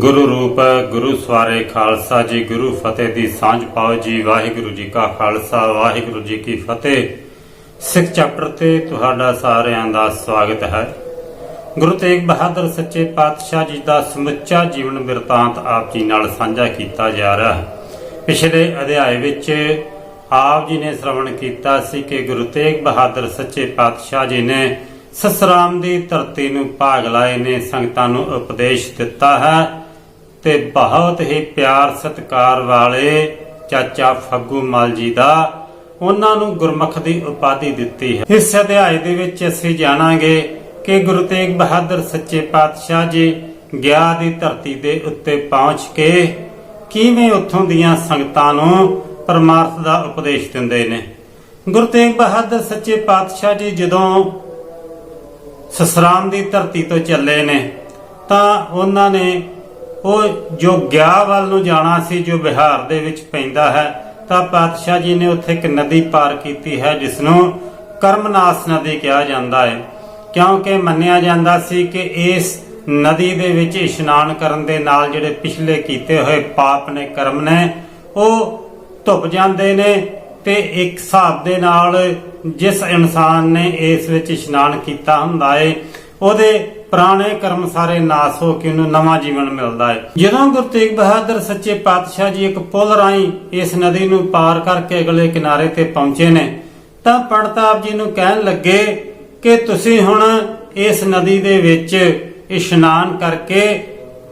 ਗੁਰੂ ਰੂਪ, ਗੁਰੂ ਸਵਾਰੇ ਖਾਲਸਾ ਜੀ, ਗੁਰੂ ਫਤਿਹ ਦੀ ਸਾਂਝ ਪਾਓ ਜੀ। ਵਾਹਿਗੁਰੂ ਜੀ ਕਾ ਖਾਲਸਾ, ਵਾਹਿਗੁਰੂ ਜੀ ਕੀ ਫਤਿਹ। ਸਿੱਖ ਚੈਪਟਰ ਤੇ ਤੁਹਾਡਾ ਸਾਰਿਆਂ ਦਾ ਸਵਾਗਤ ਹੈ। ਗੁਰੂ ਤੇਗ ਬਹਾਦਰ ਸੱਚੇ ਪਾਤਸ਼ਾਹ ਜੀ ਦਾ ਸਮੁੱਚਾ ਜੀਵਨ ਬਿਰਤਾਂਤ ਆਪ ਜੀ ਨਾਲ ਸਾਂਝਾ ਕੀਤਾ ਜਾ ਰਿਹਾ ਹੈ। ਪਿਛਲੇ ਅਧਿਆਏ ਵਿੱਚ ਆਪ ਜੀ ਨੇ ਸ਼੍ਰਵਣ ਕੀਤਾ ਸੀ ਕਿ ਗੁਰੂ ਤੇਗ ਬਹਾਦਰ ਸੱਚੇ ਪਾਤਸ਼ਾਹ ਜੀ ਨੇ ਸਸਰਾਮ ਦੀ ਧਰਤੀ ਨੂੰ ਭਾਗ ਲਾਏ ਨੇ, ਸੰਗਤਾਂ ਨੂੰ ਉਪਦੇਸ਼ ਦਿੱਤਾ ਹੈ। ਤੇ ਬਹੁਤ ਹੀ ਪਿਆਰ ਸਤਿਕਾਰ ਵਾਲੇ ਚਾਚਾ ਫੱਗੂ ਮਲ ਜੀ ਦਾ ਉਹਨਾਂ ਨੂੰ ਗੁਰਮੁਖ ਦੀ ਉਪਾਧੀ ਦਿੱਤੀ ਹੈ। ਇਸ ਅਧਿਆਏ ਦੇ ਵਿੱਚ ਅਸੀਂ ਜਾਣਾਂਗੇ ਕਿ ਗੁਰੂ ਤੇਗ ਬਹਾਦਰ ਸੱਚੇ ਪਾਤਸ਼ਾਹ ਜੀ ਗਿਆ ਦੀ ਧਰਤੀ ਦੇ ਉੱਤੇ ਪਹੁੰਚ ਕੇ ਕਿਵੇਂ ਉੱਥੋਂ ਦੀਆਂ ਸੰਗਤਾਂ ਨੂੰ ਪਰਮਾਰਥ ਦਾ ਉਪਦੇਸ਼ ਦਿੰਦੇ ਨੇ। ਗੁਰੂ ਤੇਗ ਬਹਾਦਰ ਸੱਚੇ ਪਾਤਸ਼ਾਹ ਜੀ ਜਦੋਂ ਸਸਰਾਮ ਦੀ ਧਰਤੀ ਤੋਂ ਚੱਲੇ ਨੇ ਤਾਂ ਉਹਨਾਂ ਨੇ ਉਹ ਜੋ ਵੱਲ ਨੂੰ ਜਾਣਾ ਸੀ, ਜੋ ਬਿਹਾਰ ਦੇ ਵਿੱਚ ਪੈਂਦਾ ਹੈ, ਤਾਂ ਪਾਤਸ਼ਾਹ ਜੀ ਨੇ ਉੱਥੇ ਇੱਕ ਨਦੀ ਪਾਰ ਕੀਤੀ ਹੈ ਜਿਸ ਨੂੰ ਕਰਮਨਾਸ ਨਦੀ ਕਿਹਾ ਜਾਂਦਾ ਹੈ। ਕਿਉਂਕਿ ਮੰਨਿਆ ਜਾਂਦਾ ਸੀ ਕਿ ਇਸ ਨਦੀ ਦੇ ਵਿੱਚ ਇਸ਼ਨਾਨ ਕਰਨ ਦੇ ਨਾਲ ਜਿਹੜੇ ਪਿਛਲੇ ਕੀਤੇ ਹੋਏ ਪਾਪ ਨੇ, ਕਰਮ ਨੇ, ਉਹ ਧੁੱਪ ਜਾਂਦੇ ਨੇ ਤੇ ਇੱਕ ਹਿਸਾਬ ਦੇ ਨਾਲ ਜਿਸ ਇਨਸਾਨ ਨੇ ਇਸ ਵਿੱਚ ਇਸ਼ਨਾਨ ਕੀਤਾ ਹੁੰਦਾ ਏ ਉਹਦੇ ਪੁਰਾਣੇ ਕਰਮ ਸਾਰੇ ਨਾਸ ਹੋ ਕੇ ਉਹਨੂੰ ਨਵਾਂ ਜੀਵਨ ਮਿਲਦਾ ਹੈ। ਜਦੋਂ ਗੁਰੂ ਤੇਗ ਬਹਾਦਰ ਸੱਚੇ ਪਾਤਸ਼ਾਹ ਜੀ ਇੱਕ ਪੁਲ ਰਾਹੀਂ ਇਸ ਨਦੀ ਨੂੰ ਪਾਰ ਕਰਕੇ ਅਗਲੇ ਕਿਨਾਰੇ ਤੇ ਪਹੁੰਚੇ ਨੇ, ਤਾਂ ਪੰਡਤ ਜੀ ਨੂੰ ਕਹਿਣ ਲੱਗੇ ਕਿ ਤੁਸੀਂ ਹੁਣ ਇਸ ਨਦੀ ਦੇ ਵਿੱਚ ਇਸ਼ਨਾਨ ਕਰਕੇ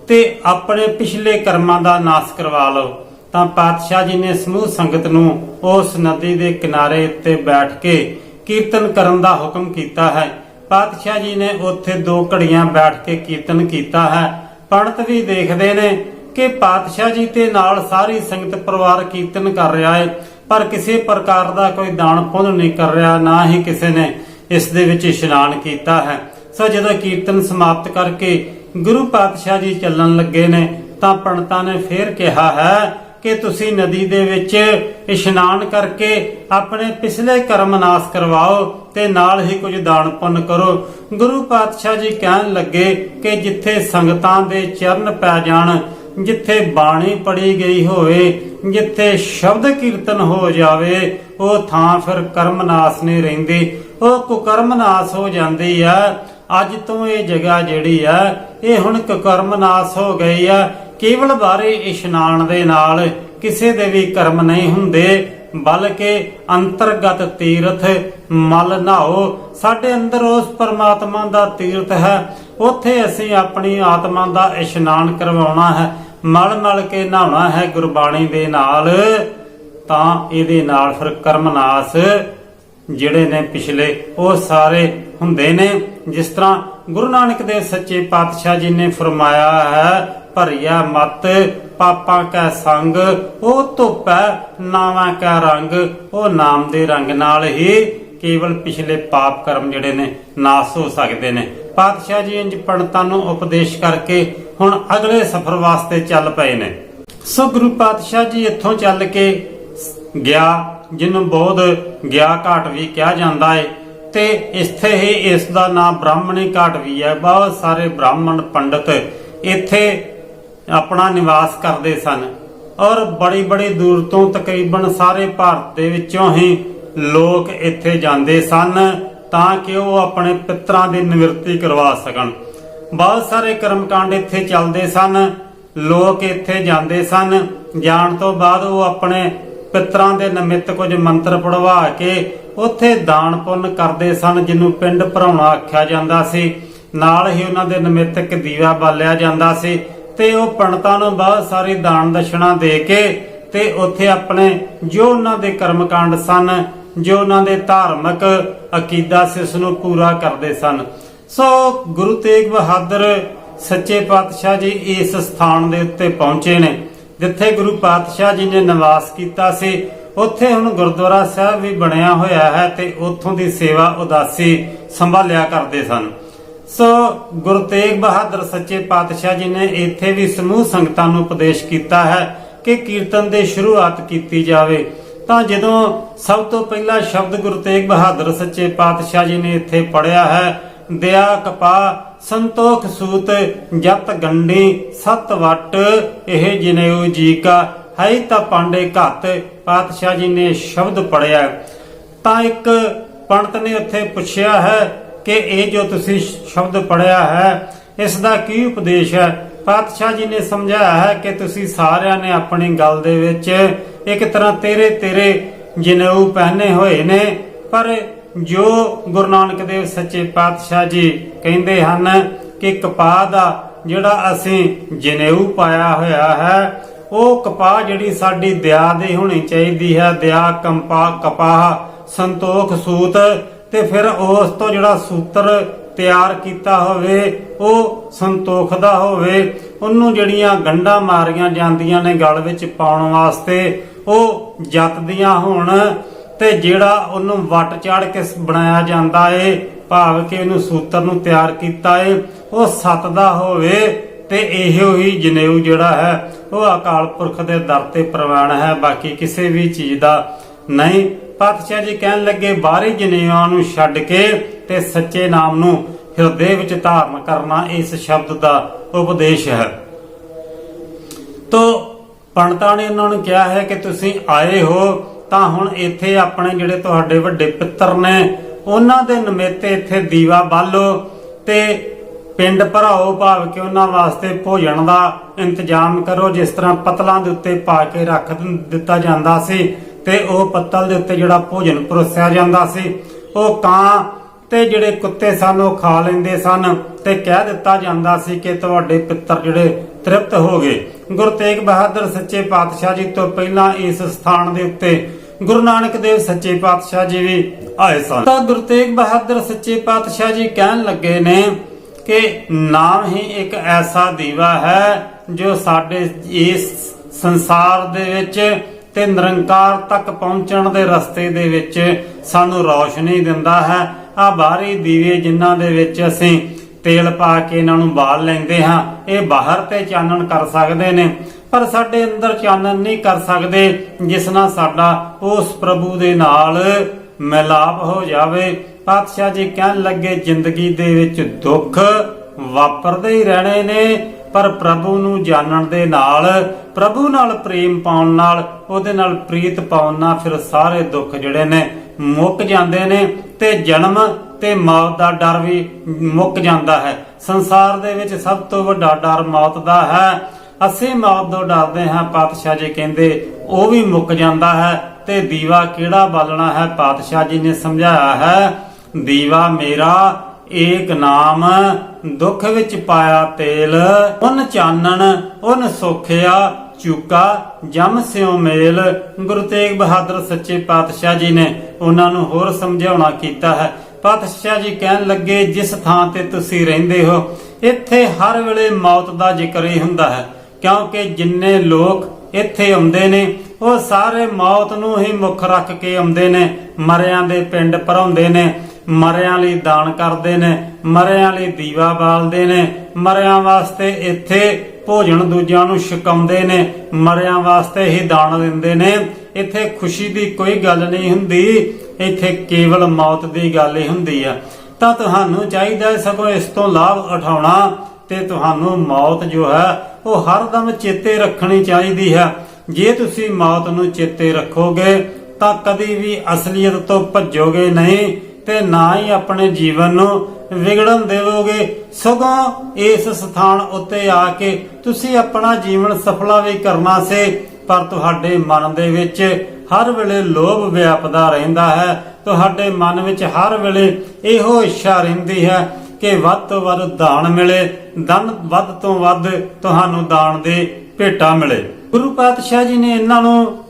ਤੇ ਆਪਣੇ ਪਿਛਲੇ ਕਰਮਾਂ ਦਾ ਨਾਸ ਕਰਵਾ ਲਓ। ਤਾਂ ਪਾਤਸ਼ਾਹ ਜੀ ਨੇ ਸਮੂਹ ਸੰਗਤ ਨੂੰ ਉਸ ਨਦੀ ਦੇ ਕਿਨਾਰੇ ਉੱਤੇ ਬੈਠ ਕੇ ਕੀਰਤਨ ਕਰਨ ਦਾ ਹੁਕਮ ਕੀਤਾ ਹੈ। ਪਾਤਸ਼ਾਹ ਜੀ ਨੇ ਉੱਥੇ ਦੋ ਘੜੀਆਂ ਬੈਠ ਕੇ ਕੀਰਤਨ ਕੀਤਾ ਹੈ। ਪੰਡਤ ਵੀ ਦੇਖਦੇ ਨੇ ਕਿ ਪਾਤਸ਼ਾਹ ਜੀ ਤੇ ਨਾਲ ਸਾਰੀ ਸੰਗਤ ਪਰਿਵਾਰ ਕੀਰਤਨ ਕਰ ਰਿਹਾ ਹੈ ਪਰ ਕਿਸੇ ਪ੍ਰਕਾਰ ਦਾ ਕੋਈ ਦਾਨ ਪੁੰਨ ਨਹੀਂ ਕਰ ਰਿਹਾ, ਨਾ ਹੀ ਕਿਸੇ ਨੇ ਇਸ ਦੇ ਵਿੱਚ ਇਸ਼ਨਾਨ ਕੀਤਾ ਹੈ। ਸੋ ਜਦੋਂ ਕੀਰਤਨ ਸਮਾਪਤ ਕਰਕੇ ਗੁਰੂ ਪਾਤਸ਼ਾਹ ਜੀ ਚੱਲਣ ਲੱਗੇ ਨੇ, ਤਾਂ ਪੰਡਤਾਂ ਨੇ ਫੇਰ ਕਿਹਾ ਹੈ ਕਿ ਤੁਸੀਂ ਨਦੀ ਦੇ ਵਿੱਚ ਇਸ਼ਨਾਨ ਕਰਕੇ ਆਪਣੇ ਪਿਛਲੇ ਕਰਮ ਨਾਸ ਕਰਵਾਓ ਤੇ ਨਾਲ ਹੀ ਕੁਝ ਦਾਨ ਪੁੰਨ ਕਰੋ। ਗੁਰੂ ਪਾਤਸ਼ਾਹ ਜੀ ਕਹਿਣ ਲੱਗੇ ਕਿ ਜਿੱਥੇ ਸੰਗਤਾਂ ਦੇ ਚਰਨ ਪੈ ਜਾਣ, ਜਿੱਥੇ ਬਾਣੀ ਪੜੀ ਗਈ ਹੋਵੇ, ਜਿੱਥੇ ਸ਼ਬਦ ਕੀਰਤਨ ਹੋ ਜਾਵੇ, ਉਹ ਥਾਂ ਫਿਰ ਕਰਮ ਨਾਸ ਨਹੀਂ ਰਹਿੰਦੀ। ਉਹ ਕੁਕਰਮ ਨਾਸ ਹੋ ਜਾਂਦੀ ਆ। ਅੱਜ ਤੋਂ ਇਹ ਜਗ੍ਹਾ ਜਿਹੜੀ ਆ, ਇਹ ਹੁਣ ਕੁਕਰਮ ਨਾਸ ਹੋ ਗਈ ਆ। ਕੇਵਲ ਬਾਰੇ ਇਸ਼ਨਾਨ ਦੇ ਨਾਲ ਕਿਸੇ ਦੇ ਵੀ ਕਰਮ ਨਹੀਂ ਹੁੰਦੇ, ਬਲਕਿ ਅੰਤਰਗਤ ਤੀਰਥ ਮਲ ਨਾਓ। ਸਾਡੇ ਅੰਦਰ ਉਸ ਪਰਮਾਤਮਾ ਦਾ ਤੀਰਥ ਹੈ, ਉੱਥੇ ਅਸੀਂ ਆਪਣੀ ਆਤਮਾ ਦਾ ਇਸ਼ਨਾਨ ਕਰਵਾਉਣਾ ਹੈ, ਮਲ ਮਲ ਕੇ ਨਹਾਉਣਾ ਹੈ ਗੁਰਬਾਣੀ ਦੇ ਨਾਲ। ਤਾਂ ਇਹਦੇ ਨਾਲ ਫਿਰ ਕਰਮਨਾਸ, ਜਿਹੜੇ ਨੇ ਪਿਛਲੇ, ਉਹ ਸਾਰੇ ਹੁੰਦੇ ਨੇ। ਜਿਸ ਤਰ੍ਹਾਂ ਗੁਰੂ ਨਾਨਕ ਦੇਵ ਸੱਚੇ ਪਾਤਸ਼ਾਹ ਜੀ ਨੇ ਫਰਮਾਇਆ ਹੈ ਭਰਿਆ ਮਤ, ਪਾਪਾਂ ਕੈ ਸੰਗ, ਉਹ ਧੁੱਪੈ, ਨਾਵਾਂ ਕੈ ਰੰਗ, ਉਹ ਨਾਮ ਦੇ ਰੰਗ ਨਾਲ ਹੀ ਕੇਵਲ ਪਿਛਲੇ ਪਾਪ ਕਰਮ ਜਿਹੜੇ ਨੇ, ਨਾਸ ਹੋ ਸਕਦੇ ਨੇ। ਪਾਤਸ਼ਾਹ ਜੀ ਇੰਜ ਪੰਡਤਾਂ ਨੂੰ ਉਪਦੇਸ਼ ਕਰਕੇ ਹੁਣ ਅਗਲੇ ਸਫ਼ਰ ਵਾਸਤੇ ਚੱਲ ਪਏ ਨੇ। ਸੋ ਗੁਰੂ ਪਾਤਸ਼ਾਹ ਜੀ ਇੱਥੋਂ ਚੱਲ ਕੇ ਗਿਆ, ਜਿਹਨੂੰ ਬੋਧ ਗਿਆ ਘਾਟ ਵੀ ਕਿਹਾ ਜਾਂਦਾ ਹੈ ਤੇ ਇੱਥੇ ਹੀ ਇਸ ਦਾ ਨਾਮ ਬ੍ਰਾਹਮਣੀ ਘਾਟ ਵੀ ਹੈ। ਬਹੁਤ ਸਾਰੇ ਬ੍ਰਾਹਮਣ ਪੰਡਤ ਇੱਥੇ ਆਪਣਾ ਨਿਵਾਸ ਕਰਦੇ ਸਨ। ਔਰ ਬੜੀ ਬੜੀ ਦੂਰ ਤੋਂ ਤਕਰੀਬਨ ਸਾਰੇ ਭਾਰਤ ਦੇ ਵਿੱਚੋਂ ਹੀ ਲੋਕ ਇੱਥੇ ਜਾਂਦੇ ਸਨ ਤਾਂ ਕਿ ਉਹ ਆਪਣੇ ਪਿਤਰਾਂ ਦੀ ਨਿਵਰਤੀ ਕਰਵਾ ਸਕਣ। ਬਹੁਤ ਸਾਰੇ ਕਰਮਕਾਂਡ ਇੱਥੇ ਚੱਲਦੇ ਸਨ। ਲੋਕ ਇੱਥੇ ਜਾਂਦੇ ਸਨ। ਜਾਣ ਤੋਂ ਬਾਅਦ ਉਹ ਆਪਣੇ ਪਿੱਤਰਾਂ ਦੇ ਨਿਮਿਤ ਕੁਝ ਮੰਤਰ ਪੜਵਾ ਕੇ ਉੱਥੇ ਦਾਨ ਪੁੰਨ ਕਰਦੇ ਸਨ, ਜਿਹਨੂੰ ਪਿੰਡ ਭਰਾਉਣਾ ਆਖਿਆ ਜਾਂਦਾ ਸੀ। ਨਾਲ ਹੀ ਉਹਨਾਂ ਦੇ ਨਿਮਿਤ ਇੱਕ ਦੀਵਾ ਬਾਲਿਆ ਜਾਂਦਾ ਸੀ। ਤੇ ਉਹ ਪੰਡਤਾਂ ਨੂੰ ਬਹੁਤ ਸਾਰੇ ਦਾਨ ਦਸ਼ਨਾ ਦੇ ਕੇ ਤੇ ਉੱਥੇ ਆਪਣੇ ਜੋ ਉਹਨਾਂ ਦੇ ਕਰਮਕਾਂਡ ਸਨ, ਜੋ ਉਹਨਾਂ ਦੇ ਧਾਰਮਿਕ ਅਕੀਦਾ ਸੀ ਉਸ ਨੂੰ ਪੂਰਾ ਕਰਦੇ ਸਨ। ਸੋ ਗੁਰੂ ਤੇਗ ਬਹਾਦਰ ਸੱਚੇ ਪਾਤਸ਼ਾਹ ਜੀ ਇਸ ਸਥਾਨ ਦੇ ਉੱਤੇ ਪਹੁੰਚੇ ਨੇ, ਜਿੱਥੇ ਗੁਰੂ ਪਾਤਸ਼ਾਹ ਜੀ ਨੇ ਨਿਵਾਸ ਕੀਤਾ ਸੀ। ਉੱਥੇ ਹੁਣ ਗੁਰਦੁਆਰਾ ਸਾਹਿਬ ਵੀ ਬਣਿਆ ਹੋਇਆ ਹੈ ਤੇ ਉੱਥੋਂ ਦੀ ਸੇਵਾ ਉਦਾਸੀ ਸੰਭਾਲਿਆ ਕਰਦੇ ਸਨ। ਸੋ ਗੁਰੂ ਤੇਗ ਬਹਾਦਰ ਸੱਚੇ ਪਾਤਸ਼ਾਹ ਜੀ ਨੇ ਇੱਥੇ ਵੀ ਸਮੂਹ ਸੰਗਤਾਂ ਨੂੰ ਉਪਦੇਸ਼ ਕੀਤਾ ਹੈ ਕਿ ਕੀਰਤਨ ਦੇ ਸ਼ੁਰੂਆਤ ਕੀਤੀ ਜਾਵੇ। ਤਾਂ ਜਦੋਂ ਸਭ ਤੋਂ ਪਹਿਲਾ ਸ਼ਬਦ ਗੁਰੂ ਤੇਗ ਬਹਾਦਰ ਸੱਚੇ ਪਾਤਸ਼ਾਹ ਜੀ ਨੇ ਇੱਥੇ ਪੜਿਆ ਹੈ ਦਇਆ ਕਪਾ ਸੰਤੋਖ ਸੂਤ ਜਤ ਗੰਡੀ ਸਤ ਵਟ, ਇਹ ਜਿਨੇਉ ਜੀ ਕਾ ਹੈ ਤਾਂ ਪਾਂਡੇ ਘੱਤ, ਪਾਤਸ਼ਾਹ ਜੀ ਨੇ ਸ਼ਬਦ ਪੜਿਆ ਤਾਂ ਇੱਕ ਪੰਡਤ ਨੇ ਉੱਥੇ ਪੁੱਛਿਆ ਹੈ ਕਿ ਇਹ ਜੋ ਤੁਸੀਂ ਸ਼ਬਦ ਪੜਿਆ ਹੈ, ਇਸ ਦਾ ਕੀ ਉਪਦੇਸ਼ ਹੈ? ਪਾਤਸ਼ਾਹ ਜੀ ਨੇ ਸਮਝਾਇਆ ਹੈ ਕਿ ਤੁਸੀਂ ਸਾਰਿਆਂ ਨੇ ਆਪਣੀ ਗੱਲ ਦੇ ਵਿੱਚ ਇੱਕ ਤਰ੍ਹਾਂ ਤੇਰੇ ਤੇਰੇ ਜਨੇਊ ਪਹਿਨੇ ਹੋਏ ਨੇ, ਪਰ ਜੋ ਗੁਰੂ ਨਾਨਕ ਦੇਵ ਸੱਚੇ ਪਾਤਸ਼ਾਹ ਜੀ ਕਹਿੰਦੇ ਹਨ ਕਿ ਕਪਾਹ ਦਾ ਜਿਹੜਾ ਅਸੀਂ ਜਨੇਊ ਪਾਇਆ ਹੋਇਆ ਹੈ, ਉਹ ਕਪਾਹ ਜਿਹੜੀ ਸਾਡੀ ਦਿਆ ਦੀ ਹੋਣੀ ਚਾਹੀਦੀ ਹੈ ਦਿਆ ਕੰਪਾ ਕਪਾਹ ਸੰਤੋਖ ਸੂਤ ਤੇ ਫਿਰ ਉਸ ਤੋਂ ਜਿਹੜਾ ਸੂਤਰ ਤਿਆਰ ਕੀਤਾ ਹੋਵੇ, ਉਹ ਸੰਤੋਖ ਦਾ ਹੋਵੇ, ਉਹਨੂੰ ਜਿਹੜੀਆਂ ਗੰਢਾਂ ਮਾਰੀਆਂ ਜਾਂਦੀਆਂ ਨੇ ਗਲ ਵਿੱਚ ਪਾਉਣ ਵਾਸਤੇ, ਉਹ ਜੱਤ ਹੋਣ ਤੇ ਜਿਹੜਾ ਉਹਨੂੰ ਵਟ ਚੜ ਕੇ ਬਣਾਇਆ ਜਾਂਦਾ ਏ, ਭਾਵ ਕਿ ਉਹਨੂੰ ਸੂਤਰ ਨੂੰ ਤਿਆਰ ਕੀਤਾ ਏ, ਉਹ ਸਤ ਦਾ ਹੋਵੇ ਤੇ ਇਹੋ ਹੀ ਜਨੇਊ ਜਿਹੜਾ ਹੈ, ਉਹ ਅਕਾਲ ਪੁਰਖ ਦੇ ਦਰ ਤੇ ਪ੍ਰਵਾਨ ਹੈ, ਬਾਕੀ ਕਿਸੇ ਵੀ ਚੀਜ਼ ਦਾ ਨਹੀਂ ਪਾਤਸ਼ਾਹ ਜੀ ਕਹਿਣ ਲੱਗੇ, ਬਾਹਰੀ ਜਨੇਊਆਂ ਨੂੰ ਛੱਡ ਕੇ ਤੇ ਸੱਚੇ ਨਾਮ ਨੂੰ ਹਿਰਦੇ ਵਿੱਚ ਧਾਰਨ ਕਰਨਾ ਇਸ ਸ਼ਬਦ ਦਾ ਉਪਦੇਸ਼ ਹੈ। ਤੋ ਪੰਡਤਾਂ ਨੇ ਉਹਨਾਂ ਨੂੰ ਕਿਹਾ ਹੈ ਕਿ ਤੁਸੀਂ ਆਏ ਹੋ ਤਾਂ ਹੁਣ ਇੱਥੇ ਆਪਣੇ ਜਿਹੜੇ ਤੁਹਾਡੇ ਵੱਡੇ ਪਿੱਤਰ ਨੇ, ਉਹਨਾਂ ਦੇ ਨਿਮਿਤ ਇੱਥੇ ਦੀਵਾ ਬਾਲੋ ਤੇ ਪਿੰਡ ਭਰਾਓ ਭਾਵ ਕਿ ਉਹਨਾਂ ਵਾਸਤੇ ਭੋਜਨ ਦਾ ਇੰਤਜ਼ਾਮ ਕਰੋ, ਜਿਸ ਤਰ੍ਹਾਂ ਪਤਲਾਂ ਦੇ ਉੱਤੇ ਪਾ ਕੇ ਰੱਖ ਦਿੱਤਾ ਜਾਂਦਾ ਸੀ। ਤੇ ਉਹ ਪੱਤਲ ਦੇ ਉੱਤੇ ਜਿਹੜਾ ਭੋਜਨ ਪਰੋਸਿਆ ਜਾਂਦਾ ਸੀ, ਉਹ ਕਾਂ ਤੇ ਜਿਹੜੇ ਕੁੱਤੇ ਸਨ, ਉਹ ਖਾ ਲੈਂਦੇ ਸਨ ਤੇ ਕਹਿ ਦਿੱਤਾ ਜਾਂਦਾ ਸੀ ਕਿ ਤੁਹਾਡੇ ਪਿੱਤਰ ਜਿਹੜੇ ਤ੍ਰਿਪਤ ਹੋ ਗਏ। ਗੁਰੂ ਤੇਗ ਬਹਾਦਰ ਸੱਚੇ ਪਾਤਸ਼ਾਹ ਜੀ ਤੋਂ ਪਹਿਲਾਂ ਇਸ ਸਥਾਨ ਦੇ ਉੱਤੇ ਗੁਰੂ ਨਾਨਕ ਦੇਵ ਸੱਚੇ ਪਾਤਸ਼ਾਹ ਜੀ ਵੀ ਆਏ ਸਨ। ਤਾਂ ਗੁਰੂ ਤੇਗ ਬਹਾਦਰ ਸੱਚੇ ਪਾਤਸ਼ਾਹ ਜੀ ਕਹਿਣ ਲੱਗੇ ਨੇ ਕਿ ਨਾਮ ਹੀ ਇੱਕ ਐਸਾ ਦੀਵਾ ਹੈ ਜੋ ਸਾਡੇ ਇਸ ਸੰਸਾਰ ਦੇ ਵਿੱਚ ਤੇ ਨਿਰੰਕਾਰ ਤੱਕ ਪਹੁੰਚਣ ਦੇ ਰਸਤੇ ਦੇ ਵਿੱਚ ਸਾਨੂੰ ਰੌਸ਼ਨੀ ਦਿੰਦਾ ਹੈ। ਆ ਬਾਹਰੀ ਦੀਵੇ ਜਿਨ੍ਹਾਂ ਦੇ ਵਿੱਚ ਅਸੀਂ ਤੇਲ ਪਾ ਕੇ ਇਹਨਾਂ ਨੂੰ ਬਾਲ ਲੈਂਦੇ ਹਾਂ, ਇਹ ਬਾਹਰ ਤੇ ਚਾਨਣ ਕਰ ਸਕਦੇ ਨੇ, ਪਰ ਸਾਡੇ ਅੰਦਰ ਚਾਨਣ ਨਹੀਂ ਕਰ ਸਕਦੇ, ਜਿਸ ਨਾਲ ਸਾਡਾ ਉਸ ਪ੍ਰਭੂ ਦੇ ਨਾਲ ਮਿਲਾਪ ਹੋ ਜਾਵੇ। ਪਾਤਸ਼ਾਹ ਜੀ ਕਹਿਣ ਲੱਗੇ, ਜ਼ਿੰਦਗੀ ਦੇ ਵਿੱਚ ਦੁੱਖ ਵਾਪਰਦੇ ਹੀ ਰਹਿਣੇ ਨੇ ਪਰ ਪ੍ਰਭੂ ਨੂੰ ਜਾਣਨ ਦੇ ਨਾਲ, ਪ੍ਰਭੂ ਨਾਲ ਪ੍ਰੇਮ ਪਾਉਣ ਨਾਲ, ਉਹਦੇ ਨਾਲ ਪ੍ਰੀਤ ਪਾਉਣ ਨਾਲ ਫਿਰ ਸਾਰੇ ਦੁੱਖ ਜਿਹੜੇ ਨੇ ਮੁੱਕ ਜਾਂਦੇ ਨੇ ਤੇ ਜਨਮ ਤੇ ਮੌਤ ਦਾ ਡਰ ਵੀ ਮੁੱਕ ਜਾਂਦਾ ਹੈ। ਸੰਸਾਰ ਦੇ ਵਿੱਚ ਸਭ ਤੋਂ ਵੱਡਾ ਡਰ ਮੌਤ ਦਾ ਹੈ। ਅਸੀਂ ਮੌਤ ਤੋਂ ਡਰਦੇ ਹਾਂ, ਪਾਤਸ਼ਾਹ ਜੀ ਕਹਿੰਦੇ, ਉਹ ਵੀ ਮੁੱਕ ਜਾਂਦਾ ਹੈ ਤੇ ਦੀਵਾ ਕਿਹੜਾ ਬਾਲਣਾ ਹੈ? ਪਾਤਸ਼ਾਹ ਜੀ ਨੇ ਸਮਝਾਇਆ ਹੈ, ਦੀਵਾ ਮੇਰਾ ਏਕ ਨਾਮ ਦੁੱਖ ਵਿੱਚ ਪਾਇਆ ਤੇਲ, ਉਨ ਚਾਨਣ, ਉਨ ਸੋਖਿਆ, ਚੁਕਾ, ਜਮ ਸਿਉ ਮੇਲ। ਗੁਰੂ ਤੇਗ ਬਹਾਦਰ ਸੱਚੇ ਪਾਤਸ਼ਾਹ ਜੀ ਨੇ ਉਹਨਾਂ ਨੂੰ ਹੋਰ ਸਮਝਾਉਣਾ ਕੀਤਾ ਹੈ। ਪਾਤਸ਼ਾਹ ਜੀ ਕਹਿਣ ਲੱਗੇ, ਜਿਸ ਥਾਂ ਤੇ ਤੁਸੀਂ ਰਹਿੰਦੇ ਹੋ, ਇੱਥੇ ਹਰ ਵੇਲੇ ਮੌਤ ਦਾ ਜ਼ਿਕਰ ਹੀ ਹੁੰਦਾ ਹੈ। ਕਿਉਂਕਿ ਜਿੰਨੇ ਲੋਕ ਇੱਥੇ ਆਉਂਦੇ ਨੇ, ਉਹ ਸਾਰੇ ਮੌਤ ਨੂੰ ਹੀ ਮੁੱਖ ਰੱਖ ਕੇ ਆਉਂਦੇ ਨੇ, ਮਰਿਆਂ ਦੇ ਪਿੰਡ ਭਰਾਉਂਦੇ ਨੇ ਮਰਿਆਂ ਲਈ ਦਾਨ ਕਰਦੇ ਨੇ, ਮਰਿਆਂ ਲਈ ਦੀਵਾ ਬਾਲਦੇ ਨੇ, ਮਰਿਆਂ ਵਾਸਤੇ ਇੱਥੇ ਭੋਜਨ ਦੂਜਿਆਂ ਨੂੰ ਛਕਾਉਂਦੇ ਨੇ, ਮਰਿਆਂ ਵਾਸਤੇ ਹੀ ਦਾਨ ਦਿੰਦੇ ਨੇ। ਇੱਥੇ ਖੁਸ਼ੀ ਦੀ ਕੋਈ ਗੱਲ ਨਹੀਂ ਹੁੰਦੀ, ਇੱਥੇ ਕੇਵਲ ਮੌਤ ਦੀ ਗੱਲ ਹੀ ਹੁੰਦੀ ਆ। ਤਾਂ ਤੁਹਾਨੂੰ ਚਾਹੀਦਾ ਹੈ ਸਗੋਂ ਇਸ ਤੋਂ ਲਾਭ ਉਠਾਉਣਾ ਤੇ ਤੁਹਾਨੂੰ ਮੌਤ ਜੋ ਹੈ, ਉਹ ਹਰਦਮ ਚੇਤੇ ਰੱਖਣੀ ਚਾਹੀਦੀ ਹੈ। ਜੇ ਤੁਸੀਂ ਮੌਤ ਨੂੰ ਚੇਤੇ ਰੱਖੋਗੇ, ਤਾਂ ਕਦੀ ਵੀ ਅਸਲੀਅਤ ਤੋਂ ਭੱਜੋਗੇ ਨਹੀਂ। ਤੇ ਨਾ ਹੀ ਆਪਣੇ ਜੀਵਨ ਨੂੰ ਵਿਗੜਨ ਦੇਵੋਗੇ। ਸਗੋਂ ਇਸ ਸਥਾਨ ਉੱਤੇ ਆ ਕੇ ਤੁਸੀਂ ਆਪਣਾ ਜੀਵਨ ਸਫਲਾ ਵੀ ਕਰਨਾ ਸੇ, ਪਰ ਤੁਹਾਡੇ ਮਨ ਦੇ ਵਿੱਚ ਹਰ ਵੇਲੇ ਲੋਭ ਵਿਆਪਦਾ ਰਹਿੰਦਾ ਹੈ। ਤੁਹਾਡੇ ਮਨ ਵਿੱਚ ਹਰ ਵੇਲੇ ਇਹੋ ਇੱਛਾ ਰਹਿੰਦੀ ਹੈ ਕਿ ਵੱਧ ਤੋਂ ਵੱਧ ਦਾਨ ਮਿਲੇ, ਦਨ ਵੱਧ ਤੋਂ ਵੱਧ ਤੁਹਾਨੂੰ ਦਾਨ ਦੇ ਭੇਟਾ ਮਿਲੇ। ਗੁਰੂ ਪਾਤਸ਼ਾਹ ਜੀ ਨੇ ਇਹਨਾਂ ਨੂੰ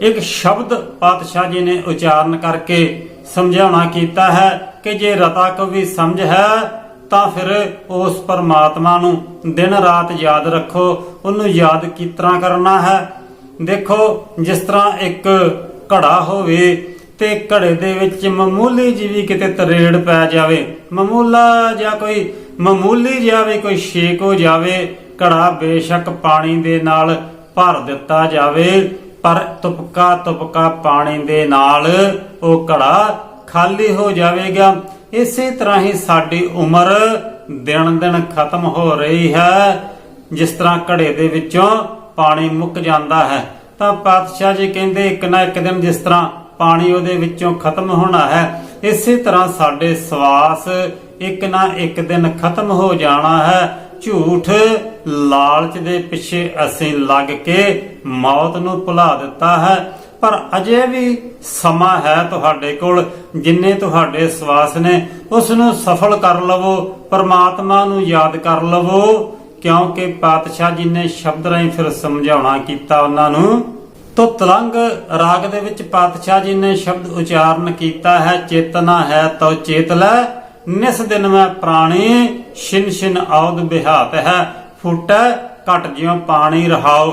ਇੱਕ ਸ਼ਬਦ ਪਾਤਸ਼ਾਹ ਜੀ ਨੇ ਉਚਾਰਨ ਕਰਕੇ ਸਮਝਾਉਣਾ ਕੀਤਾ ਹੈ ਕਿ ਜੇ ਰਤਾ ਕੋ ਸਮਝ ਹੈ, ਤਾਂ ਫਿਰ ਉਸ ਪਰਮਾਤਮਾ ਨੂੰ ਦਿਨ ਰਾਤ ਯਾਦ ਰੱਖੋ, ਉਹਨੂੰ ਯਾਦ ਕਿਸ ਤਰ੍ਹਾਂ ਕਰਨਾ ਹੈ? ਦੇਖੋ, ਜਿਸ ਤਰ੍ਹਾਂ ਇੱਕ ਘੜਾ ਹੋਵੇ ਤੇ ਘੜੇ ਦੇ ਵਿੱਚ ਮਾਮੂਲੀ ਜਿਹੀ ਵੀ ਕਿਤੇ ਤਰੇੜ ਪੈ ਜਾਵੇ, ਮਾਮੂਲਾ ਜਾਂ ਕੋਈ ਮਾਮੂਲੀ ਜਿਹਾ ਵੀ ਕੋਈ ਛੇਕ ਹੋ ਜਾਵੇ, ਘੜਾ ਬੇਸ਼ੱਕ ਪਾਣੀ ਦੇ ਨਾਲ ਭਰ ਦਿੱਤਾ ਜਾਵੇ ਪਰ ਤੁਪਕਾ ਤੁਪਕਾ ਪਾਣੀ ਦੇ ਨਾਲ ਉਹ ਘੜਾ ਖਾਲੀ ਹੋ ਜਾਵੇਗਾ। ਇਸੇ ਤਰ੍ਹਾਂ ਹੀ ਸਾਡੀ ਉਮਰ ਦਿਨ ਦਿਨ ਖਤਮ ਹੋ ਰਹੀ ਹੈ। ਜਿਸ ਤਰ੍ਹਾਂ ਘੜੇ ਦੇ ਵਿੱਚੋਂ ਪਾਣੀ ਮੁੱਕ ਜਾਂਦਾ ਹੈ, ਤਾਂ ਪਾਤਸ਼ਾਹ ਜੀ ਕਹਿੰਦੇ ਇੱਕ ਨਾ ਇੱਕ ਦਿਨ ਜਿਸ ਤਰ੍ਹਾਂ ਪਾਣੀ ਉਹਦੇ ਵਿੱਚੋਂ ਖਤਮ ਹੋਣਾ ਹੈ, ਇਸੇ ਤਰ੍ਹਾਂ ਸਾਡੇ ਸਵਾਸ ਇੱਕ ਨਾ ਇੱਕ ਦਿਨ ਖਤਮ ਹੋ ਜਾਣਾ ਹੈ। ਝੂਠ ਲਾਲਚ ਦੇ ਪਿੱਛੇ ਅਸੀਂ ਲੱਗ ਕੇ ਮੌਤ ਨੂੰ ਭੁਲਾ ਦਿੱਤਾ ਹੈ। ਪਰ ਅਜੇ ਵੀ ਸਮਾਂ ਹੈ ਤੁਹਾਡੇ ਕੋਲ, ਜਿੰਨੇ ਤੁਹਾਡੇ ਸਵਾਸ ਨੇ ਉਸ ਨੂੰ ਸਫਲ ਕਰ ਲਵੋ, ਪਰਮਾਤਮਾ ਨੂੰ ਯਾਦ ਕਰ ਲਵੋ, ਕਿਉਂਕਿ ਪਾਤਸ਼ਾਹ ਜੀ ਨੇ ਸ਼ਬਦ ਰਾਹੀਂ ਫਿਰ ਸਮਝਾਉਣਾ ਕੀਤਾ ਉਹਨਾਂ ਨੂੰ। ਤੋ ਤਲੰਗ ਰਾਗ ਦੇ ਵਿੱਚ ਪਾਤਸ਼ਾਹ ਜੀ ਨੇ ਸ਼ਬਦ ਉਚਾਰਨ ਕੀਤਾ ਹੈ, ਚੇਤਨਾ ਹੈ ਤੋ ਚੇਤ ਲੈ। ਨਿਸ ਦਿਨ ਮੈਂ ਪ੍ਰਾਣੀ ਛਿਨ ਛਿਨ ਆਉਦ ਬਿਹਾਤ ਹੈ, ਫੁੱਟੈ ਘਟ ਜਿਉ ਪਾਣੀ ਰਹਾਉ।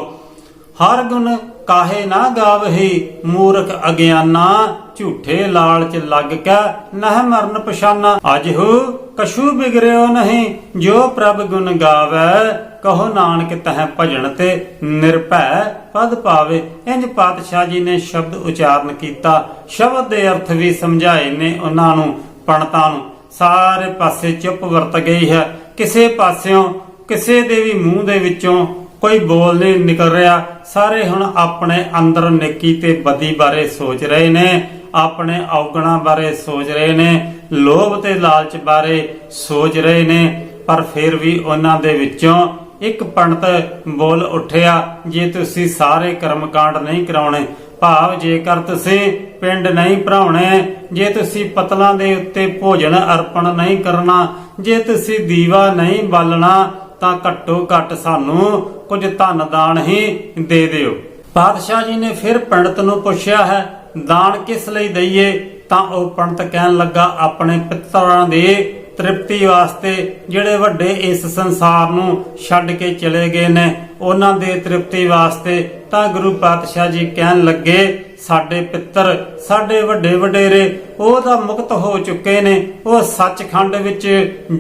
ਹਰ ਗੁਣ ਕਾਹੇ ਨਾ ਗਾਵਹੀ, ਮੂਰਖ ਅਗਿਆਨਾ, ਝੂਠੇ ਲਾਲਚ ਲੱਗ ਕੇ, ਨਹਿ ਮਰਨ ਪਛਾਨਾ। ਅਜਹੂ ਕਛੂ ਬਿਗਰਿਓ ਨਹੀਂ, ਜੋ ਪ੍ਰਭ ਗੁਣ ਗਾਵੇ, ਕਹੋ ਨਾਨਕ ਤਹ ਭਜਨ ਤੇ ਨਿਰਭੈ। ਪਦ ਪਾਵੇ, ਇੰਜ ਪਾਤਸ਼ਾਹ ਜੀ ਨੇ ਸ਼ਬਦ ਉਚਾਰਨ ਕੀਤਾ। ਸ਼ਬਦ ਦੇ ਅਰਥ ਵੀ ਸਮਝਾਏ ਨੇ ਉਹਨਾਂ ਨੂੰ ਪੰਡਤਾਂ ਨੂੰ। ਸਾਰੇ ਪਾਸੇ ਚੁੱਪ ਵਰਤ ਗਈ ਹੈ। ਕਿਸੇ ਪਾਸਿਓਂ, ਕਿਸੇ ਦੇ ਵੀ ਮੂੰਹ ਦੇ ਵਿੱਚੋਂ ਕੋਈ ਬੋਲ ਨਹੀਂ ਨਿਕਲ ਰਿਹਾ। ਸਾਰੇ ਹੁਣ ਆਪਣੇ ਅੰਦਰ ਨੇਕੀ ਤੇ ਬਦੀ ਬਾਰੇ ਸੋਚ ਰਹੇ ਨੇ, ਆਪਣੇ ਔਗਣਾ ਬਾਰੇ ਸੋਚ ਰਹੇ ਨੇ, ਲੋਭ ਤੇ ਲਾਲਚ ਬਾਰੇ ਸੋਚ ਰਹੇ ਨੇ, ਪਰ ਫਿਰ ਵੀ ਉਹਨਾਂ ਦੇ ਵਿੱਚੋਂ ਇੱਕ ਪੰਡਤ ਬੋਲ ਉੱਠਿਆ, ਜੇ ਤੁਸੀਂ ਸਾਰੇ ਕਰਮਕਾਂਡ ਨਹੀਂ ਕਰਾਉਣੇ ਭਾਵ ਜੇਕਰ ਤੁਸੀਂ ਪਿੰਡ ਨਹੀਂ ਭਰਾਉਣੇ। ਜੇ ਤੁਸੀਂ ਪਤਲਾਂ ਦੇ ਉੱਤੇ ਭੋਜਨ ਅਰਪਣ ਨਹੀਂ ਕਰਨਾ, ਜੇ ਤੁਸੀਂ ਦੀਵਾ ਨਹੀਂ ਬਾਲਣਾ, ਤਾਂ ਘੱਟੋ ਘੱਟ ਸਾਨੂੰ ਕੁਝ ਧਨ ਦਾਨ ਹੀ ਦੇ ਦਿਓ। ਪਾਤਸ਼ਾਹ ਜੀ ਨੇ ਫਿਰ ਪੰਡਤ ਨੂੰ ਪੁੱਛਿਆ ਹੈ, ਦਾਨ ਕਿਸ ਲਈ ਦਈਏ? ਤਾਂ ਉਹ ਪੰਡਤ ਕਹਿਣ ਲੱਗਾ, ਆਪਣੇ ਪਿਤਰਾਂ ਦੇ ਤ੍ਰਿਪਤੀ ਵਾਸਤੇ ਜਿਹੜੇ ਵੱਡੇ ਇਸ ਸੰਸਾਰ ਨੂੰ ਛੱਡ ਕੇ ਚਲੇ ਗਏ ਨੇ, ਉਹਨਾਂ ਦੇ ਤ੍ਰਿਪਤੀ ਵਾਸਤੇ ਤਾਂ ਗੁਰੂ ਪਾਤਸ਼ਾਹ ਜੀ ਕਹਿਣ ਲੱਗੇ, ਸਾਡੇ ਪਿੱਤਰ, ਸਾਡੇ ਵੱਡੇ ਵਡੇਰੇ, ਉਹ ਤਾਂ ਮੁਕਤ ਹੋ ਚੁੱਕੇ ਨੇ, ਉਹ ਸੱਚਖੰਡ ਵਿੱਚ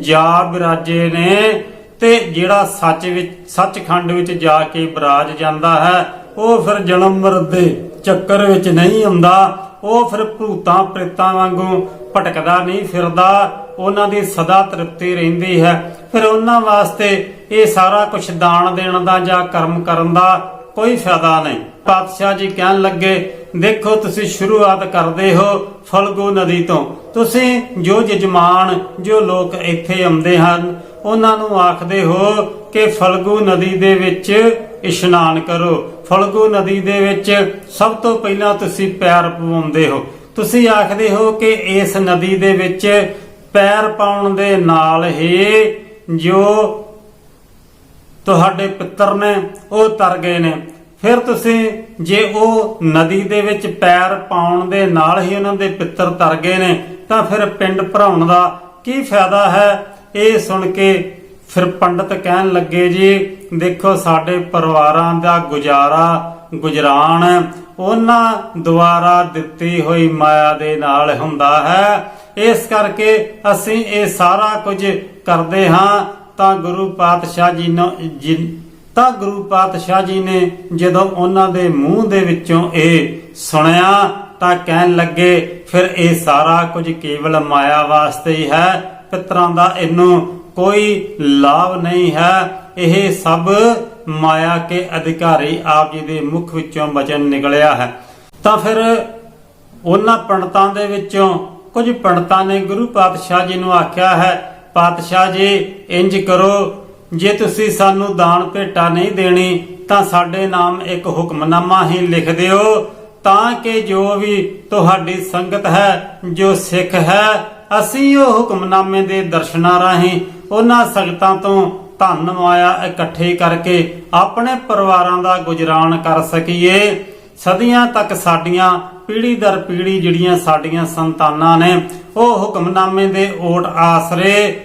ਜਾ ਬਿਰਾਜੇ ਨੇ ਤੇ ਜਿਹੜਾ ਸੱਚ ਵਿੱਚ, ਸੱਚਖੰਡ ਵਿੱਚ ਜਾ ਕੇ ਬਿਰਾਜ ਜਾਂਦਾ ਹੈ, ਉਹ ਫਿਰ ਜਨਮ ਮਰਨ ਦੇ ਚੱਕਰ ਵਿੱਚ ਨਹੀਂ ਆਉਂਦਾ, ਉਹ ਫਿਰ ਭੂਤਾਂ ਪ੍ਰੇਤਾਂ ਵਾਂਗੂ ਭਟਕਦਾ ਨਹੀਂ ਫਿਰਦਾ ਉਹਨਾਂ ਦੀ ਸਦਾ ਤ੍ਰਿਪਤੀ ਰਹਿੰਦੀ ਹੈ। ਫਿਰ ਉਹਨਾਂ ਵਾਸਤੇ ਇਹ ਸਾਰਾ ਕੁਝ ਦਾਨ ਦੇਣ ਦਾ ਜਾਂ ਕਰਮ ਕਰਨ ਦਾ ਕੋਈ ਫਾਇਦਾ ਨਹੀਂ। ਪਾਤਸ਼ਾਹ ਜੀ ਕਹਿਣ ਲੱਗੇ, ਦੇਖੋ, ਤੁਸੀਂ ਸ਼ੁਰੂਆਤ ਕਰਦੇ ਹੋ ਫਲਗੂ ਨਦੀ ਤੋਂ। ਤੁਸੀਂ ਜੋ ਜਜਮਾਨ ਜੋ ਲੋਕ ਇੱਥੇ ਆਉਂਦੇ ਹਨ, ਉਹਨਾਂ ਨੂੰ ਆਖਦੇ ਹੋ ਕਿ ਫਲਗੂ ਨਦੀ ਦੇ ਵਿੱਚ ਇਸ਼ਨਾਨ ਕਰੋ। ਫਲਗੂ ਨਦੀ ਦੇ ਵਿੱਚ ਸਭ ਤੋਂ ਪਹਿਲਾਂ ਤੁਸੀਂ ਪੈਰ ਪਵਾਉਂਦੇ ਹੋ। ਤੁਸੀਂ ਆਖਦੇ ਹੋ ਕਿ ਇਸ ਨਦੀ ਦੇ ਵਿੱਚ ਪੈਰ ਪਾਉਣ ਦੇ ਨਾਲ ਹੀ ਜੋ ਤੁਹਾਡੇ ਪਿੱਤਰ ਨੇ, ਉਹ ਤਰ ਗਏ ਨੇ। ਫਿਰ ਤੁਸੀਂ ਜੇ ਉਹ ਨਦੀ ਦੇ ਵਿੱਚ ਪੈਰ ਪਾਉਣ ਦੇ ਨਾਲ ਹੀ ਉਹਨਾਂ ਦੇ ਪਿੱਤਰ ਤਰ ਗਏ ਨੇ, ਤਾਂ ਫਿਰ ਪਿੰਡ ਭਰਾਉਣ ਦਾ ਕੀ ਫਾਇਦਾ ਹੈ? ਇਹ ਸੁਣ ਕੇ ਫਿਰ ਪੰਡਤ ਕਹਿਣ ਲੱਗੇ ਜੀ, ਦੇਖੋ ਸਾਡੇ ਪਰਿਵਾਰਾਂ ਦਾ ਗੁਜ਼ਾਰਾ ਗੁਜਰਾਨ, ਉਹਨਾਂ ਦੁਆਰਾ ਦਿੱਤੀ ਹੋਈ ਮਾਇਆ ਦੇ ਨਾਲ ਹੁੰਦਾ ਹੈ। ਇਸ ਕਰਕੇ ਅਸੀਂ ਇਹ ਸਾਰਾ ਕੁਝ ਕਰਦੇ ਹਾਂ। ਤਾਂ ਗੁਰੂ ਪਾਤਸ਼ਾਹ ਜੀ ਨੂੰ ਤਾਂ ਗੁਰੂ ਪਾਤਸ਼ਾਹ ਜੀ ਨੇ ਜਦੋਂ ਉਹਨਾਂ ਦੇ ਮੂੰਹ ਦੇ ਵਿੱਚੋਂ ਇਹ ਸੁਣਿਆ ਤਾਂ ਕਹਿਣ ਲੱਗੇ, ਫਿਰ ਇਹ ਸਾਰਾ ਕੁਝ ਕੇਵਲ ਮਾਇਆ ਵਾਸਤੇ ਹੀ ਹੈ। ਪਿਤਰਾਂ ਦਾ ਇਹਨੂੰ ਕੋਈ ਲਾਭ ਨਹੀਂ ਹੈ। ਇਹ ਸਭ ਮਾਇਆ ਕੇ ਅਧਿਕਾਰੀ ਆਪ ਜੀ ਦੇ ਮੁਖ ਵਿੱਚੋਂ ਬਚਨ ਨਿਕਲਿਆ ਹੈ। ਤਾਂ ਫਿਰ ਉਹਨਾਂ ਪੰਡਤਾਂ ਦੇ ਵਿੱਚੋਂ ਕੁਝ ਪੰਡਤਾਂ ਨੇ ਗੁਰੂ ਪਾਤਸ਼ਾਹ ਜੀ ਨੂੰ ਆਖਿਆ ਹੈ, ਪਾਤਸ਼ਾਹ ਜੀ, ਇੰਜ ਕਰੋ। ਜੇ ਤੁਸੀਂ ਸਾਨੂੰ ਦਾਨ ਭੇਟਾ ਨਹੀਂ ਦੇਣੀ, ਤਾਂ ਸਾਡੇ ਨਾਮ ਇੱਕ ਹੁਕਮਨਾਮਾ ਹੀ ਲਿਖ ਦਿਓ। ਤਾਂ ਕਿ ਜੋ ਵੀ ਤੁਹਾਡੀ ਸੰਗਤ ਹੈ, ਜੋ ਸਿੱਖ ਹੈ, ਅਸੀਂ ਉਹ ਹੁਕਮਨਾਮੇ ਦੇ ਦਰਸ਼ਨਾਂ ਰਾਹੀਂ ਉਹਨਾਂ ਸੰਗਤਾਂ ਤੋਂ ਧਨ ਮਾਇਆ ਇਕੱਠੇ ਕਰਕੇ ਆਪਣੇ ਪਰਿਵਾਰਾਂ ਦਾ ਗੁਜ਼ਰਾਨ ਕਰ ਸਕੀਏ। ਸਦੀਆਂ ਤੱਕ ਸਾਡੀਆਂ ਪੀੜ੍ਹੀ ਦਰ ਪੀੜ੍ਹੀ ਜਿਹੜੀਆਂ ਸਾਡੀਆਂ ਸੰਤਾਨਾਂ ਨੇ, ਉਹ ਹੁਕਮਨਾਮੇ ਦੇ ਓਟ ਆਸਰੇ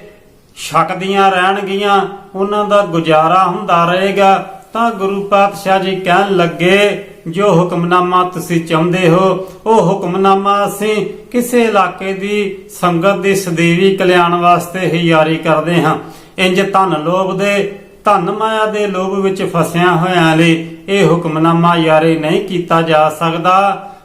ਛਕਦੀਆਂ ਰਹਿਣਗੀਆਂ। ਉਹਨਾਂ ਦਾ ਗੁਜ਼ਾਰਾ ਹੁੰਦਾ ਰਹੇਗਾ। ਤਾਂ ਗੁਰੂ ਪਾਤਸ਼ਾਹ ਜੀ ਕਹਿਣ ਲੱਗੇ, ਜੋ ਹੁਕਮਨਾਮਾ ਤੁਸੀਂ ਚਾਹੁੰਦੇ ਹੋ, ਉਹ ਹੁਕਮਨਾਮਾ ਅਸੀਂ ਕਿਸੇ ਇਲਾਕੇ ਦੀ ਸੰਗਤ ਦੀ ਸਦੀਵੀ ਕਲਿਆਣ ਵਾਸਤੇ ਹੀ ਜਾਰੀ ਕਰਦੇ ਹਾਂ। ਇੰਜ ਧਨ ਲੋਭ ਦੇ, ਧਨ ਮਾਇਆ ਦੇ ਲੋਭ ਵਿੱਚ ਫਸਿਆ ਹੋਇਆਂ ਲਈ ਇਹ ਹੁਕਮਨਾਮਾ ਜਾਰੀ ਨਹੀਂ ਕੀਤਾ ਜਾ ਸਕਦਾ।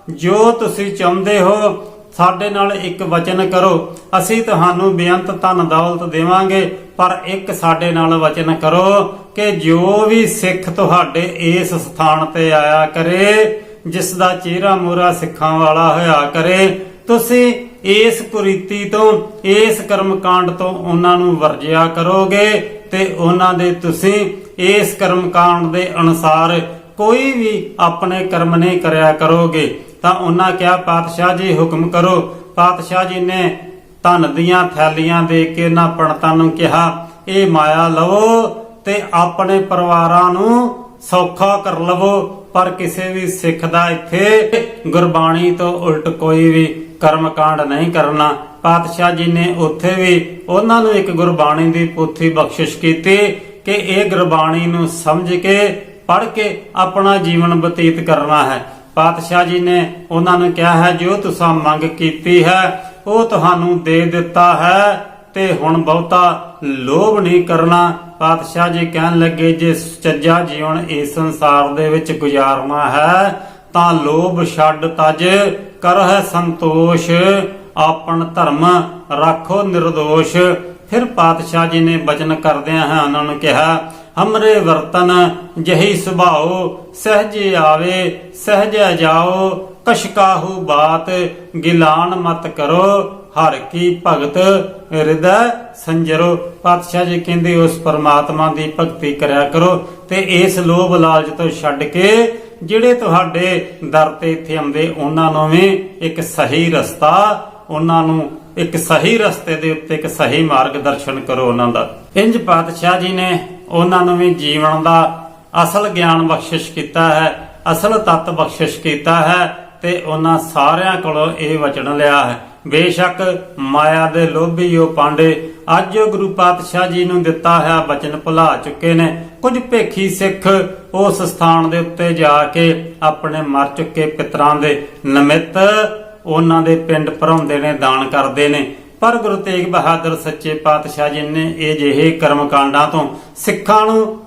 ਜੋ ਤੁਸੀਂ ਚਾਹੁੰਦੇ ਹੋ, ਸਾਡੇ ਨਾਲ ਇੱਕ ਵਚਨ ਕਰੋ। ਅਸੀਂ ਤੁਹਾਨੂੰ ਬੇਅੰਤ ਧਨ ਦੌਲਤ ਦੇਵਾਂਗੇ, ਪਰ ਇੱਕ ਸਾਡੇ ਨਾਲ ਵਚਨ ਕਰੋ ਕਿ ਜੋ ਵੀ ਸਿੱਖ ਤੁਹਾਡੇ ਇਸ ਸਥਾਨ ਤੇ ਆਇਆ ਕਰੇ, ਜਿਸ ਦਾ ਚਿਹਰਾ ਮੂਰਾ ਸਿੱਖਾਂ ਵਾਲਾ ਹੋਇਆ ਕਰੇ, ਤੁਸੀਂ ਇਸ ਕੁਰੀਤੀ ਤੋਂ, ਇਸ ਕਰਮ ਕਾਂਡ ਤੋਂ ਉਹਨਾਂ ਨੂੰ ਵਰਜਿਆ ਕਰੋਗੇ ਤੇ ਉਹਨਾਂ ਦੇ ਤੁਸੀਂ ਇਸ ਕਰਮਕਾਂਡ ਦੇ ਅਨੁਸਾਰ ਕੋਈ ਵੀ ਆਪਣੇ ਕਰਮ ਨਹੀਂ ਕਰਿਆ ਕਰੋਗੇ। ਤਾਂ ਉਹਨਾਂ ਕਿਹਾ, ਪਾਤਸ਼ਾਹ ਜੀ, ਹੁਕਮ ਕਰੋ। ਪਾਤਸ਼ਾਹ ਜੀ ਨੇ ਧਨ ਦੀਆਂ ਥੈਲੀਆਂ ਦੇ ਕੇ ਇਹਨਾਂ ਪੰਡਤਾਂ ਨੂੰ ਕਿਹਾ, ਇਹ ਮਾਇਆ ਲਵੋ ਤੇ ਆਪਣੇ ਪਰਿਵਾਰਾਂ ਨੂੰ ਸੌਖਾ ਕਰ ਲਵੋ। ਪਰ ਕਿਸੇ ਵੀ ਸਿੱਖ ਦਾ ਇੱਥੇ ਗੁਰਬਾਣੀ ਤੋਂ ਉਲਟ ਕੋਈ ਵੀ ਕਰਮ ਕਾਂਡ ਨਹੀਂ ਕਰਨਾ। ਪਾਤਸ਼ਾਹ ਜੀ ਨੇ ਉੱਥੇ ਵੀ ਉਹਨਾਂ ਨੂੰ ਇੱਕ ਗੁਰਬਾਣੀ ਦੀ ਪੋਥੀ ਬਖਸ਼ਿਸ਼ ਕੀਤੀ ਕਿ ਇਹ ਗੁਰਬਾਣੀ ਨੂੰ ਸਮਝ ਕੇ, ਪੜ੍ਹ ਕੇ ਆਪਣਾ ਜੀਵਨ ਬਤੀਤ ਕਰਨਾ ਹੈ। ਪਾਤਸ਼ਾਹ ਜੀ ਨੇ ਉਹਨਾਂ ਨੂੰ ਕਿਹਾ ਹੈ, ਜੋ ਤੁਸੀਂ ਮੰਗ ਕੀਤੀ ਹੈ, ਉਹ ਤੁਹਾਨੂੰ ਦੇ ਦਿੱਤਾ ਹੈ ਤੇ ਹੁਣ ਬਹੁਤਾ ਲੋਭ ਨਹੀਂ ਕਰਨਾ। ਪਾਤਸ਼ਾਹ ਜੀ ਕਹਿਣ ਲੱਗੇ, ਜੇ ਸੱਚਾ ਜੀਵਨ ਇਸ ਸੰਸਾਰ ਦੇ ਵਿੱਚ ਗੁਜ਼ਾਰਨਾ ਹੈ ਤਾਂ ਲੋਭ ਛੱਡ ਤਜ ਕਰਹਿ ਸੰਤੋਸ਼। ਆਪਣ ਧਰਮ ਰੱਖੋ ਨਿਰਦੋਸ਼। ਫਿਰ ਪਾਤਸ਼ਾਹ ਜੀ ਨੇ ਬਚਨ ਕਰਦਿਆਂ ਹੈ ਉਹਨਾਂ ਨੂੰ ਕਿਹਾ, ਹਮਰੇ ਵਰਤਨ, ਜਹੀ ਸੁਭਾਓ, ਸਹਜੇ ਆਵੇ, ਸਹਜੇ ਜਾਓ ਕਸ਼ਕਾਹੂ ਬਾਤ, ਗਿਲਾਨ ਮਤ ਕਰੋ, ਹਰ ਕੀ ਭਗਤ ਹਿਰਦੈ ਸੰਜਰੋ। ਪਾਤਸ਼ਾਹ ਜੀ ਕਹਿੰਦੇ, ਉਸ ਪਰਮਾਤਮਾ ਦੀ ਭਗਤੀ ਕਰਿਆ ਕਰੋ ਤੇ ਇਸ ਲੋਭ ਲਾਲਚ ਤੋਂ ਛੱਡ ਕੇ ਜਿਹੜੇ ਤੁਹਾਡੇ ਦਰ ਤੇ ਇੱਥੇ ਆਉਂਦੇ, ਉਹਨਾਂ ਨੂੰ ਵੀ ਇੱਕ ਸਹੀ ਰਸਤਾ, ਉਹਨਾਂ ਨੂੰ ਇੱਕ ਸਹੀ ਰਸਤੇ ਦੇ ਉੱਤੇ ਇੱਕ ਸਹੀ ਮਾਰਗਦਰਸ਼ਨ ਕਰੋ ਉਹਨਾਂ ਦਾ। ਇੰਜ ਪਾਤਸ਼ਾਹ ਜੀ ਨੇ ਉਹਨਾਂ ਨੂੰ ਵੀ ਜੀਵਨ ਦਾ ਅਸਲ ਗਿਆਨ ਬਖਸ਼ਿਸ਼ ਕੀਤਾ ਹੈ, ਅਸਲ ਤੱਤ ਬਖਸ਼ਿਸ਼ ਕੀਤਾ ਹੈ ਤੇ ਉਹਨਾਂ ਸਾਰਿਆਂ ਕੋਲੋਂ ਇਹ ਵਚਨ ਲਿਆ ਹੈ, ਬੇਸ਼ੱਕ ਮਾਇਆ ਦੇ ਲੋਭੀ ਉਹ ਪਾਂਡੇ ਅੱਜ ਗੁਰੂ ਪਾਤਸ਼ਾਹ ਜੀ ਨੂੰ ਦਿੱਤਾ ਹੈ ਵਚਨ ਭੁਲਾ ਚੁੱਕੇ ਨੇ। ਕੁਝ ਭੇਖੀ ਸਿੱਖ ਉਸ ਸਥਾਨ ਦੇ ਉੱਤੇ ਜਾ ਕੇ ਆਪਣੇ ਮਰ ਚੁੱਕੇ ਪਿਤਰਾਂ ਦੇ ਨਿਮਿਤ ਉਹਨਾਂ ਦੇ ਪਿੰਡ ਭਰਾਉਂਦੇ ਨੇ, ਦਾਨ ਕਰਦੇ ਨੇ। ਪਰ ਗੁਰੂ ਤੇਗ ਬਹਾਦਰ ਸੱਚੇ ਪਾਤਸ਼ਾਹ ਜੀ ਨੇ ਇਹ ਜਿਹੇ ਕਰਮ ਕਾਂਡਾਂ ਤੋਂ ਸਿੱਖਾਂ ਨੂੰ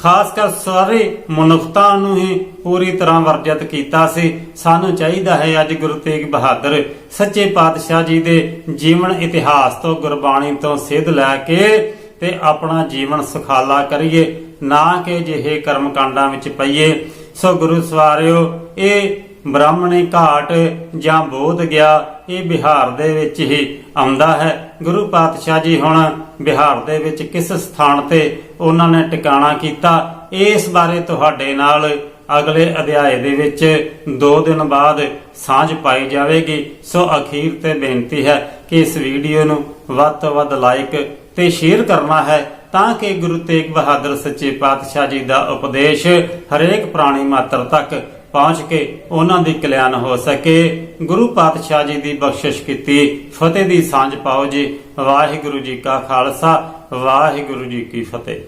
ਖਾਸ ਕਰ ਸਾਰੇ ਮਨੁੱਖਤਾ ਨੂੰ ਹੀ ਪੂਰੀ ਤਰ੍ਹਾਂ ਵਰਜਿਤ ਕੀਤਾ ਸੀ। ਸਾਨੂੰ ਚਾਹੀਦਾ ਹੈ ਅੱਜ ਗੁਰੂ ਤੇਗ ਬਹਾਦਰ ਸੱਚੇ ਪਾਤਸ਼ਾਹ ਜੀ ਦੇ ਜੀਵਨ ਇਤਿਹਾਸ ਤੋਂ ਗੁਰਬਾਣੀ ਤੋਂ ਸਿੱਧ ਲੈ ਕੇ ਤੇ ਆਪਣਾ ਜੀਵਨ ਸੁਖਾਲਾ ਕਰੀਏ, ਨਾ ਕਿ ਜਿਹੇ ਕਰਮ ਕਾਂਡਾਂ ਵਿੱਚ ਪਈਏ। ਸੋ ਗੁਰੂ ਸਵਾਰਿਓ, ਇਹ ਬ੍ਰਾਹਮਣੀ ਘਾਟ ਜਾਂ ਬੋਧ ਗਿਆ, ਇਹ ਬਿਹਾਰ ਦੇ ਵਿੱਚ ਹੀ ਆਉਂਦਾ ਹੈ। ਗੁਰੂ ਪਾਤਸ਼ਾਹ ਜੀ ਹੁਣ ਬਿਹਾਰ ਦੇ ਵਿੱਚ ਕਿਸ ਸਥਾਨ ਤੇ ਉਹਨਾਂ ਨੇ ਟਿਕਾਣਾ ਕੀਤਾ। ਇਸ ਬਾਰੇ ਤੁਹਾਡੇ ਨਾਲ ਅਗਲੇ ਅਧਿਆਏ ਦੇ ਵਿੱਚ 2 ਦਿਨ ਬਾਅਦ ਸਾਂਝ ਪਾਈ ਜਾਵੇਗੀ। ਸੋ ਅਖੀਰ ਤੇ ਬੇਨਤੀ ਹੈ ਕਿ ਇਸ ਵੀਡੀਓ ਨੂੰ ਵੱਧ ਤੋਂ ਵੱਧ ਲਾਈਕ ਤੇ ਸ਼ੇਅਰ ਕਰਨਾ ਹੈ ਤਾਂ ਕਿ ਗੁਰੂ ਤੇਗ ਬਹਾਦਰ ਸੱਚੇ ਪਾਤਸ਼ਾਹ ਜੀ ਦਾ ਉਪਦੇਸ਼ ਹਰੇਕ ਪ੍ਰਾਣੀ ਮਾਤਰ ਤੱਕ ਪਹੁੰਚ ਕੇ ਉਹਨਾਂ ਦੀ ਕਲਿਆਣ ਹੋ ਸਕੇ। ਗੁਰੂ ਪਾਤਸ਼ਾਹ ਜੀ ਦੀ ਬਖਸ਼ਿਸ਼ ਕੀਤੀ। ਫਤਿਹ ਦੀ ਸਾਂਝ ਪਾਓ ਜੀ। ਵਾਹਿਗੁਰੂ ਜੀ ਕਾ ਖਾਲਸਾ। ਵਾਹਿਗੁਰੂ ਜੀ ਕੀ ਫਤਿਹ।